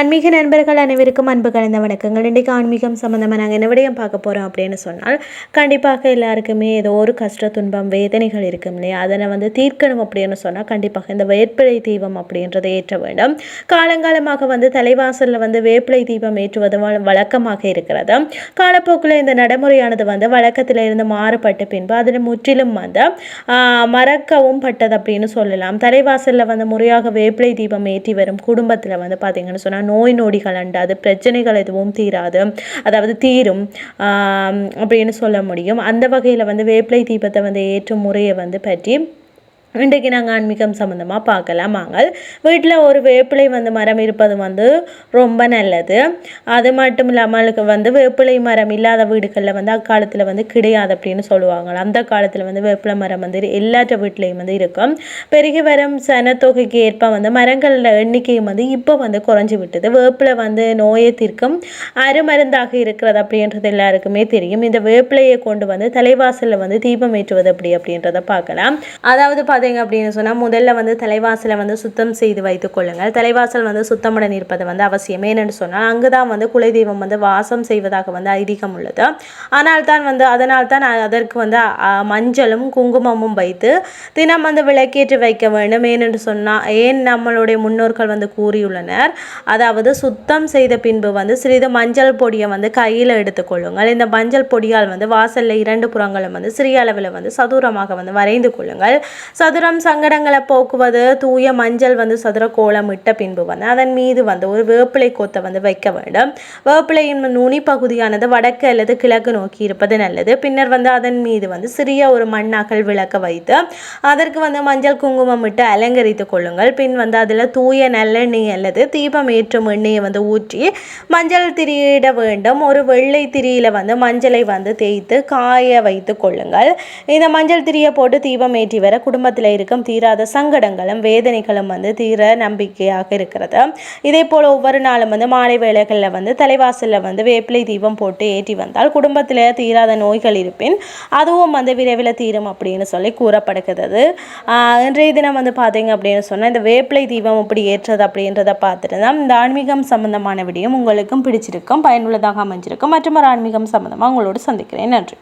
ஆன்மீக நண்பர்கள் அனைவருக்கும் அன்பு கலந்த வணக்கங்கள். இன்றைக்கு ஆன்மீகம் சம்மந்தமாக நாங்கள் என்ன விடயம் பார்க்க போகிறோம் அப்படின்னு சொன்னால் கண்டிப்பாக எல்லாருக்குமே ஏதோ ஒரு கஷ்ட துன்பம் வேதனைகள் இருக்கும் இல்லையா? அதனை வந்து தீர்க்கணும் அப்படின்னு சொன்னால் கண்டிப்பாக இந்த வேப்பிலை தீபம் அப்படின்றத ஏற்ற வேண்டும். காலங்காலமாக வந்து தலைவாசலில் வந்து வேப்பிலை தீபம் ஏற்றுவது வழக்கமாக இருக்கிறது. காலப்போக்கில் இந்த நடைமுறையானது வந்து வழக்கத்தில் இருந்து மாறுபட்ட பின்பு அதில் முற்றிலும் வந்து மறக்கவும் பட்டது அப்படின்னு சொல்லலாம். தலைவாசலில் வந்து முறையாக வேப்பிலை தீபம் ஏற்றி வரும் குடும்பத்தில் வந்து பார்த்தீங்கன்னு சொன்னால் நோய் நொடிகள் அண்டாது பிரச்சனைகள் எதுவும் தீராது. அதாவது தீரும் அப்படின்னு சொல்ல முடியும். அந்த வகையில் வந்து வேப்பிலை தீபத்தை வந்து ஏற்றும் முறையை வந்து பற்றி இன்றைக்கு நாங்கள் ஆன்மீகம் சம்மந்தமாக பார்க்கலாம். வாங்கள் வீட்டில் ஒரு வேப்பிலை வந்து மரம் இருப்பது வந்து ரொம்ப நல்லது. அது மட்டும் இல்லாமல் வந்து வேப்பிலை மரம் இல்லாத வீடுகளில் வந்து அக்காலத்தில் வந்து கிடையாது அப்படின்னு சொல்லுவாங்க. அந்த காலத்தில் வந்து வேப்பிலை மரம் வந்து எல்லாற்ற வீட்லேயும் வந்து இருக்கும். பெருகி வரும் சனத்தொகைக்கு ஏற்ப வந்து மரங்களோட எண்ணிக்கையும் வந்து இப்போ வந்து குறைஞ்சி விட்டது. வேப்பிலை வந்து நோயை தீர்க்கும் அருமருந்தாக இருக்கிறது அப்படின்றது எல்லாருக்குமே தெரியும். இந்த வேப்பிலையை கொண்டு வந்து தலைவாசலில் வந்து தீபம் ஏற்றுவது அப்படி அப்படின்றத பார்க்கலாம். அதாவது பார்த்தீங்க அப்படின்னு சொன்னால் முதல்ல வந்து தலைவாசலை வந்து சுத்தம் செய்து வைத்துக் கொள்ளுங்கள். தலைவாசல் வந்து சுத்தமுடன் இருப்பது வந்து அவசியம் ஏனென்று சொன்னால் அங்கு தான் வந்து குலதெய்வம் வந்து வாசம் செய்வதாக வந்து ஐதீகம் உள்ளது. ஆனால் தான் வந்து அதனால் தான் அதற்கு வந்து மஞ்சளும் குங்குமமும் வைத்து தினம் வந்து விளக்கேற்றி வைக்க வேண்டும் ஏனென்று சொன்னால் ஏன் நம்மளுடைய முன்னோர்கள் வந்து கூறியுள்ளனர். அதாவது சுத்தம் செய்த பின்பு வந்து சிறிது மஞ்சள் பொடியை வந்து கையில் எடுத்துக்கொள்ளுங்கள் இந்த மஞ்சள் பொடியால் வந்து வாசலில் இரண்டு புறங்களும் வந்து சிறிய அளவில் வந்து சதுரமாக வந்து வரைந்து கொள்ளுங்கள். சதுரம் சங்கடங்களை போக்குவது தூய மஞ்சள் வந்து சதுர கோலம் இட்ட பின்பு வந்து அதன் மீது வந்து ஒரு வேப்பிலை கோத்தை வந்து வைக்க வேண்டும். வேப்பிலையின் நுனி பகுதியானது வடக்கு அல்லது கிழக்கு நோக்கி இருப்பது நல்லது. பின்னர் வந்து அதன் மீது வந்து சிறிய ஒரு மண்ணாக்கல் விளக்க வைத்து அதற்கு வந்து மஞ்சள் குங்குமம் இட்டு அலங்கரித்துக் கொள்ளுங்கள். பின் வந்து அதில் தூய நல்லெண்ணெய் அல்லது தீபம் ஏற்றும் எண்ணெயை வந்து ஊற்றி மஞ்சள் திரியிட வேண்டும். ஒரு வெள்ளை திரியில வந்து மஞ்சளை வந்து தேய்த்து காய வைத்து கொள்ளுங்கள். இந்த மஞ்சள் திரியை போட்டு தீபம் ஏற்றி வர குடும்பத்தில் இருக்கும் தீராத சங்கடங்களும் வேதனைகளும் வந்து தீர நம்பிக்கையாக இருக்கிறது. இதே போல் ஒவ்வொரு நாளும் வந்து மாலை வேளைகளில் வந்து தலைவாசலில் வந்து வேப்பிலை தீபம் போட்டு ஏற்றி வந்தால் குடும்பத்தில் தீராத நோய்கள் இருப்பின் அதுவும் வந்து விரைவில் தீரும் அப்படின்னு சொல்லி கூறப்படுகிறது. இன்றைய தினம் வந்து பார்த்தீங்க அப்படின்னு சொன்னால் இந்த வேப்பிலை தீபம் இப்படி ஏற்றது அப்படின்றத பார்த்துட்டு தான் இந்த ஆன்மீகம் சம்பந்தமான விடியும் உங்களுக்கும் பிடிச்சிருக்கும் பயனுள்ளதாக அமைஞ்சிருக்கும். மற்றும் ஒரு ஆன்மீகம் சம்பந்தமாக உங்களோடு சந்திக்கிறேன். நன்றி.